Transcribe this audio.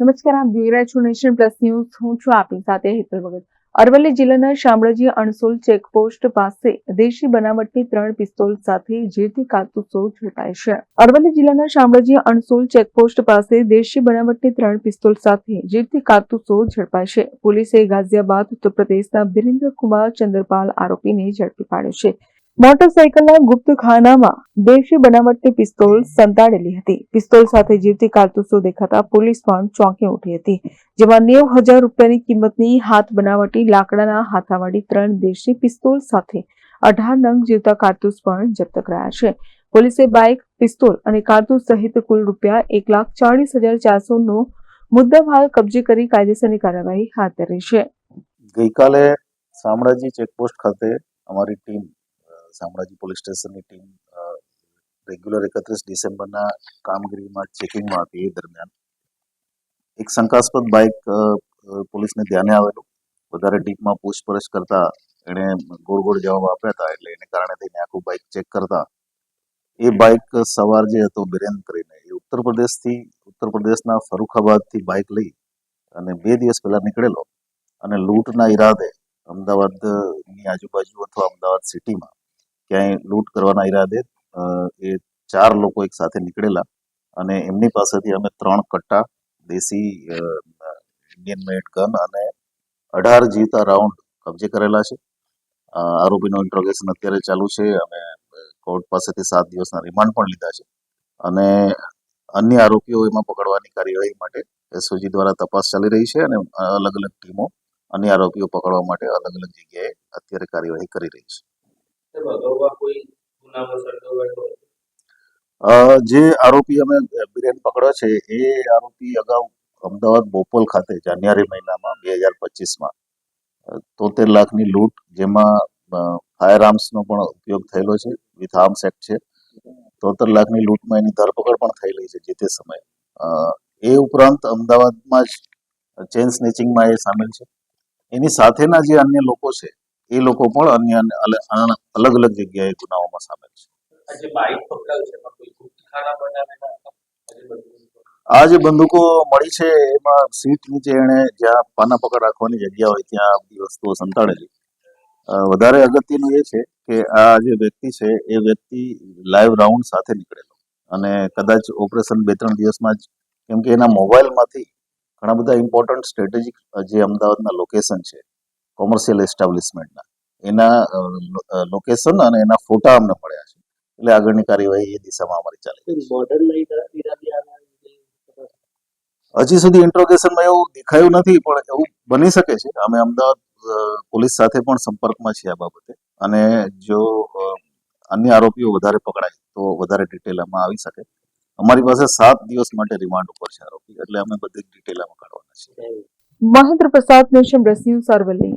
નમસ્કાર, આપ જોઈ રહ્યા છો નેશન પ્લસ ન્યૂઝ. હું છું આપની સાથે હેતલ ભગત. અરવલ્લી જિલ્લાના શામળાજી અણસોલ ચેકપોસ્ટ પાસે દેશી બનાવટની ત્રણ પિસ્તોલ સાથે જેથી કારતૂસો ઝડપાય છે. અરવલ્લી જિલ્લાના શામળાજી અણસોલ ચેકપોસ્ટ પાસે દેશી બનાવટની ત્રણ પિસ્તોલ સાથે જેથી કારતૂસો ઝડપાય છે. પોલીસે ગાઝિયાબાદ ઉત્તર પ્રદેશના બિરેન્દ્ર કુમાર ચંદ્રપાલ આરોપીને ઝડપી પાડ્યો છે. મોટરસાયકલના ગુપ્ત ખાનામાં દેશી બનાવટની પિસ્તોલ સંતાડેલી હતી. પિસ્તોલ સાથે જીવતી કારતૂસો દેખાતા પોલીસ પણ ચોંકી ઉઠી હતી, જેમાં નેવ હજાર રૂપિયાની કિંમતની હાથ બનાવટી લાકડાના હાથાવાળી ત્રણ દેશી પિસ્તોલ સાથે અઢાર નંગ જીવતા કારતૂસ પણ જપ્ત કરાયા છે. પોલીસે બાઇક, પિસ્તોલ અને કારતૂસ સહિત કુલ રૂપિયા એક લાખ ચાળીસ હજાર ચારસો નો મુદ્દામાલ કબજે કરી કાયદેસરની કાર્યવાહી હાથ ધરી છે. ગઈકાલે શામળાજી ચેકપોસ્ટ ખાતે અમારી ટીમ શામળાજી પોલીસ સ્ટેશનની ટીમ રેગ્યુલર એકત્રીસ ડિસેમ્બરના કામગીરીમાં ચેકિંગમાં હતી એ દરમિયાન. એક શંકાસ્પદ બાઇક પોલીસને ધ્યાને આવેલું. વધારે ડીપમાં પૂછપરછ કરતા એણે ગોળ ગોળ જવાબ આપ્યા હતા, એટલે એને કારણે થઈને આખું બાઇક ચેક કરતા. એ બાઇક સવાર જે હતો બિરેન કરીને, એ ઉત્તર પ્રદેશથી, ઉત્તર પ્રદેશના ફરુખાબાદથી બાઇક લઈ અને બે દિવસ પહેલા નીકળેલો. અને લૂંટના ઈરાદે અમદાવાદની આજુબાજુ અથવા અમદાવાદ સિટીમાં ક્યાંય લૂંટ કરવાના ઈરાદે એ ચાર લોકો એક સાથે નીકળેલા અને એમની પાસેથી અમે ત્રણ કટ્ટા દેશી ઇન્ડિયન મેડ ગન અને અઢાર જીવતા રાઉન્ડ કબજે કરેલા છે. આરોપીનો ઇન્ટ્રોગેશન અત્યારે ચાલુ છે અમે કોર્ટ પાસેથી સાત દિવસના રિમાન્ડ પણ લીધા છે. અને અન્ય આરોપીઓ એમાં પકડવાની કાર્યવાહી માટે એસઓજી દ્વારા તપાસ ચાલી રહી છે અને અલગ અલગ ટીમો અન્ય આરોપીઓ પકડવા માટે અલગ અલગ જગ્યાએ અત્યારે કાર્યવાહી કરી રહી છે. જે આરોપી અમે બિરેન પકડ્યો છે, એ આરોપી અગાઉ અમદાવાદ બોપલ ખાતે જાન્યુઆરી મહિનામાં બે હજાર પચીસમાં તોતેર લાખની લૂંટ જેમાં ફાયર આર્મ્સનો પણ ઉપયોગ થયેલો છે, વિથ આર્મ્સ એક્ટ છે. તોતેર લાખની લૂંટમાં એની ધરપકડ પણ થયેલી છે જે તે સમયે. એ ઉપરાંત અમદાવાદમાં જ ચેન સ્નેચિંગમાં એ સામેલ છે. એની સાથેના જે અન્ય લોકો છે એ લોકો પણ અન્ય અલગ અલગ જગ્યાએ ગુનાઓમાં સામેલ છે. આ જે બંદૂકો મળી છે એમાં સીટ નીચે એણે જ્યાં પાના પકડ રાખવાની જગ્યા હોય ત્યાં બધી વસ્તુઓ સંતાડેલી. વધારે અગત્યનું એ છે કે આ જે વ્યક્તિ છે એ વ્યક્તિ લાઈવ રાઉન્ડ સાથે નીકળેલો. અને કદાચ ઓપરેશન બે ત્રણ દિવસમાં જ કેમ કે એના મોબાઈલમાંથી ઘણા બધા ઇમ્પોર્ટન્ટ સ્ટ્રેટેજિક જે અમદાવાદના લોકેશન છે કોમર્શિયલ એસ્ટાબ્લિશમેન્ટના એના લોકેશન અને એના ફોટા અમને મળ્યા છે. એટલે આગળની કાર્યવાહી એ દિશામાં અમારી ચાલે હજી સુધી ઇન્ટ્રોગેશનમાં એવું દેખાયું નથી પણ એવું બની શકે છે. અમે અમદાવાદ પોલીસ સાથે પણ સંપર્કમાં છીએ આ બાબતે. અને જો અન્ય આરોપીઓ વધારે પકડાય તો વધારે ડિટેલ આમાં આવી શકે. અમારી પાસે સાત દિવસ માટે રિમાન્ડ ઉપર છે આરોપી. એટલે અમે બધી ડિટેલ આમાં કાઢવાના છીએ. મહેન્દ્ર પ્રસાદ નેશમ પ્લસ ન્યૂઝ અરવલ્લી.